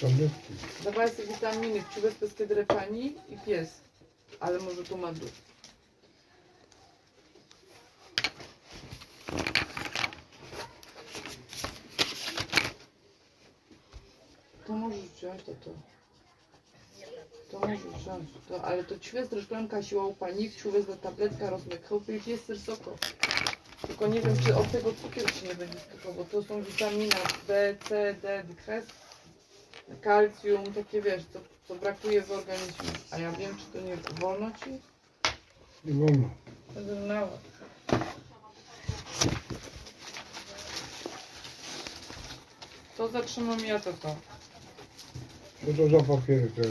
Tabletki. Dawaj sobie witaminy, wciąż bez kiedy pani i pies. Ale może tu ma dół. To możesz wziąć to to. To możesz wziąć to, ale to ćwę z szklanka siła u pani, ćwę za tabletka rozmykał, i jest syrsoко. Tylko nie wiem, czy od tego cukier ci nie będzie skakał, bo to są witamina B, C, D, kres, kalcium, takie wiesz, co, co brakuje w organizmie. A ja wiem, czy to nie wolno ci? Nie wolno. Znała. To zatrzymam ja to to. Co to za papiery te